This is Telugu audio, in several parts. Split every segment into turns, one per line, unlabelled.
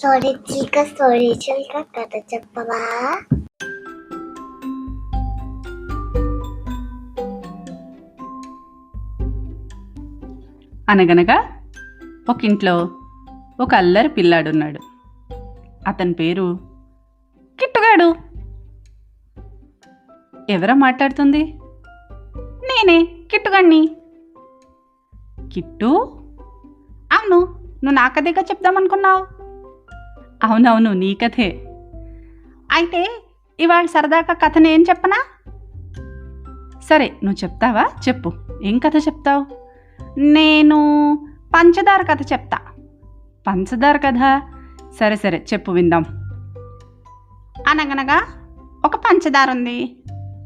స్టోరీ చిల్క స్టోరీ చిల్క కథ చెప్పవా
అనగనగా ఒక ఇంట్లో ఒక అల్లరి పిల్లాడున్నాడు. అతని పేరు కిట్టుగాడు. ఎవరా మాట్లాడుతుంది? నేనే కిట్టుగాడిని. కిట్టు? అవును నువ్వు నా కథేగా చెప్దామనుకున్నావు? అవునవును నీ కథే. అయితే ఇవాళ సరదాగా కథను ఏం చెప్పనా? సరే నువ్వు చెప్తావా? చెప్పు. ఏం కథ చెప్తావు? నేను పంచదార కథ చెప్తా. పంచదార కథ? సరే సరే చెప్పు విందాం. అనగనగా ఒక పంచదార ఉంది.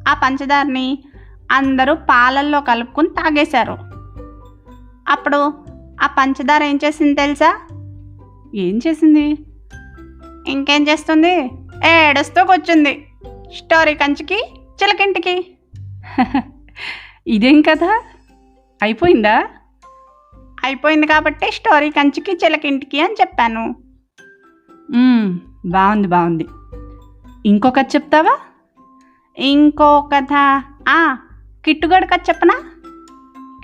ఆ పంచదారని అందరూ పాలల్లో కలుపుకొని తాగేశారు. అప్పుడు ఆ పంచదార ఏం చేసింది తెలుసా? ఏం చేసింది? ఇంకేం చేస్తుంది? ఏడుస్తూ కూర్చుంది. స్టోరీ కంచికి చిలకింటికి. ఇదేం కదా అయిపోయిందా? అయిపోయింది కాబట్టి స్టోరీ కంచికి చిలకింటికి అని చెప్పాను. బాగుంది బాగుంది. ఇంకో కథ చెప్తావా? ఇంకో కథ. ఆ, కిట్టుగాడి కథ చెప్పనా?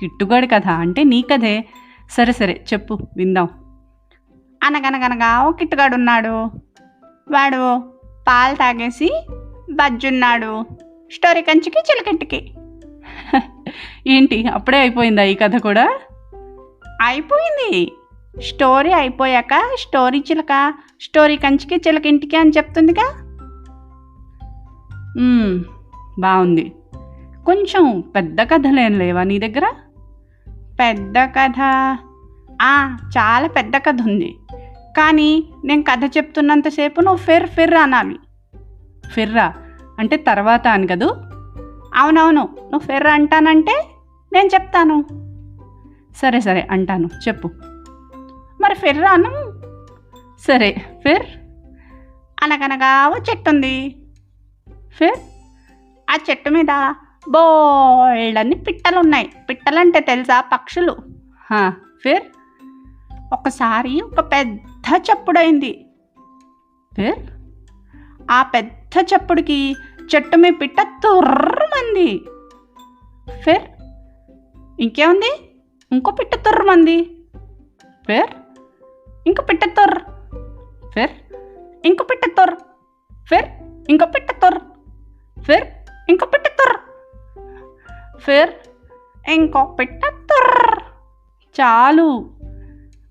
కిట్టుగాడి కథ అంటే నీ కథే. సరే సరే చెప్పు విందాం. అనగనగనగా ఓ కిట్టుగాడు ఉన్నాడు వాడు పాలు తాగేసి బజ్జున్నాడు. స్టోరీ కంచికి చిలకింటికి. ఏంటి అప్పుడే అయిపోయిందా ఈ కథ కూడా? అయిపోయింది. స్టోరీ అయిపోయాక స్టోరీ చిలక స్టోరీ కంచికి చిలకింటికి అని చెప్తుందిగా? బాగుంది. కొంచెం పెద్ద కథలేం లేవా నీ దగ్గర? పెద్ద కథ? ఆ, చాలా పెద్ద కథ ఉంది. కానీ నేను కథ చెప్తున్నంతసేపు నువ్వు ఫిర్ ఫిర్ అనాలి. ఫిర్రా అంటే తర్వాత అని కదూ? అవునవును నువ్వు ఫిర్ అంటానంటే నేను చెప్తాను. సరే సరే అంటాను చెప్పు. మరి ఫిర్ అను? సరే ఫిర్? అనగనగా ఓ చెట్టు ఉంది ఫిర్? ఆ చెట్టు మీద బోల్డన్ని పిట్టలు ఉన్నాయి పిట్టలంటే తెలుసా పక్షులు? ఫిర్? ఒకసారి ఒక పెద్ద చప్పుడైంది. ఫిర్ ఆ పెద్ద చప్పుడుకి చెట్టు మీ పిట్ట తుర్రమంది. ఫిర్ ఇంకేముంది? ఇంకో పిట్ట తుర్రమంది. ఫిర్ ఇంకో పిట్ట తుర్ర ఫిర్ ఇంకో పిట్ట తుర్ర ఫిర్ ఇంకో పిట్ట తుర్ర ఫిర్ ఇంకో పిట్ట తుర్ర ఫిర్ ఇంకో పిట్ట తుర్ర చాలు.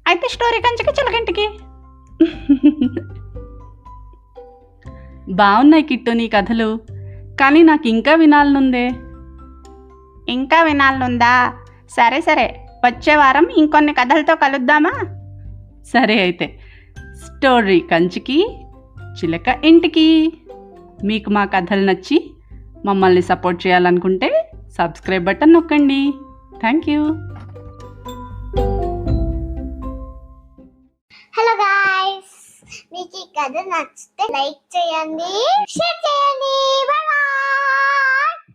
అయితే స్టోరీ కంచికి చిలకంటికి. బాగున్నాయి కిట్టు నీ కథలు. కానీ నాకు ఇంకా వినాలనుందే. ఇంకా వినాలనుందా? సరే సరే. వచ్చే వారం ఇంకొన్ని కథలతో కలుద్దామా? సరే అయితే. స్టోరీ కంచికి చిలక ఇంటికి. మీకు మా కథలు నచ్చి మమ్మల్ని సపోర్ట్ చేయాలనుకుంటే సబ్స్క్రైబ్ బటన్ నొక్కండి. Thank you.
మీకు ఈ కథ నచ్చితే లైక్ చేయండి షేర్ చేయండి. బాయ్